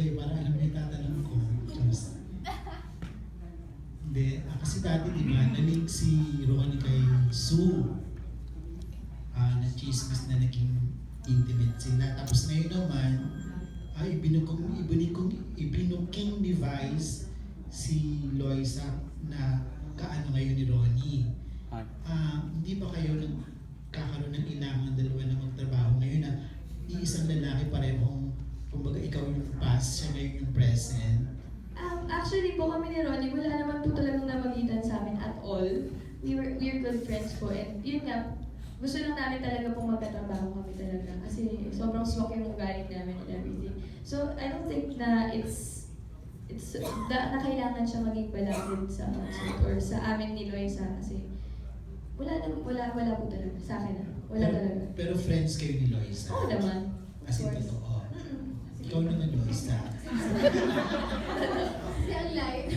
kayo para alam niyo tatanong ko. Diyos. Hindi, ah, kasi dati di ba, nalink si Ronnie kay Sue. Ah, na chismis na naging intimate sila. Tapos ngayon naman, ay ibinukong, ibinuking, ibinuking device si Loisa na kaano ngayon ni Ronnie. Ah, hindi ba kayo nagkakaroon ng ilangan dalawa na magtrabaho ngayon na iisang lalaki parehong kumbaga ikaw yung past, siya ngayon yung present. Um, actually po kami ni Ronnie, wala naman po talagang namagitan sa amin at all. We were, we're good friends po. And yun nga, gusto lang namin talaga po magkatrabaho kami talaga. Kasi sobrang swak yung ugali namin and everything. So, I don't think na it's it's da, na kailangan siya maging balakid sa concert or sa amin ni Loisa kasi wala na, wala, wala po talaga. Sa akin na. Wala pero, talaga. Pero friends kayo ni Loisa. Oo naman. As in, totoo. Ikaw naman, Loisa. Kasi ang light.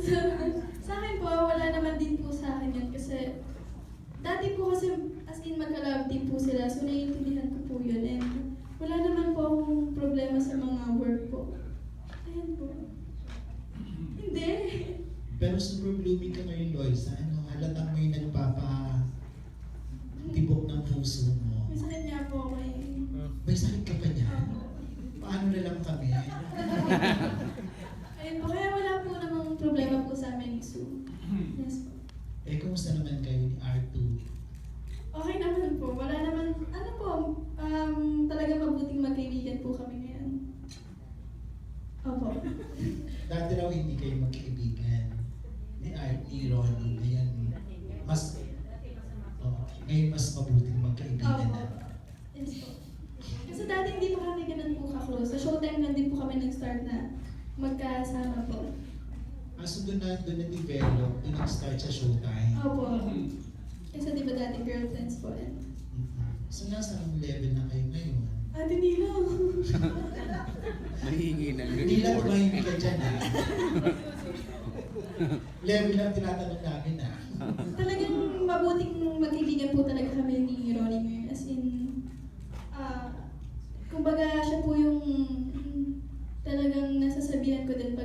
sa akin po, wala naman din po sa akin yun kasi dati po kasi as in magka-love team po sila so naiintindihan ko po yun and wala naman po akong problema sa mga work po. Ayan po. Hindi. Pero super blooming ka ngayon, Loisa. Ano, halatang may nagpapa tibok ng puso mo. May sakit nga po ako eh. May sakit ka pa niya? Paano na lang kami? Ayun po, kaya wala po namang problema po sa amin ni Sue. Yes po. Eh, kumusta naman kayo ni R2? Okay naman po. Wala naman, ano po, um, talaga mabuting magkaibigan po kami ngayon. Opo. Raw hindi kayo magkaibigan ni Ronnie. Ngayon, mas, oh, ngayon mas mabuting magkaibigan na. Opo. Yes po. Kasi dati hindi pa kami ganun po ka-close. Sa showtime lang din po kami nag-start na magkasama po. Ah, so doon na, doon na-develop, doon nag-start sa showtime. Opo. Kasi di ba dati girlfriends po yan? Mhm. So nasa level na kayo? Ate Nilo. Mahingi ng Hindi lang report. mahimik ka dyan ha. level lang tinatanong namin ha. Talagang mabuting magkaibigan po talaga kami ni Ronnie ngayon. As in, ah, kumbaga siya po yung talagang nasasabihan ko din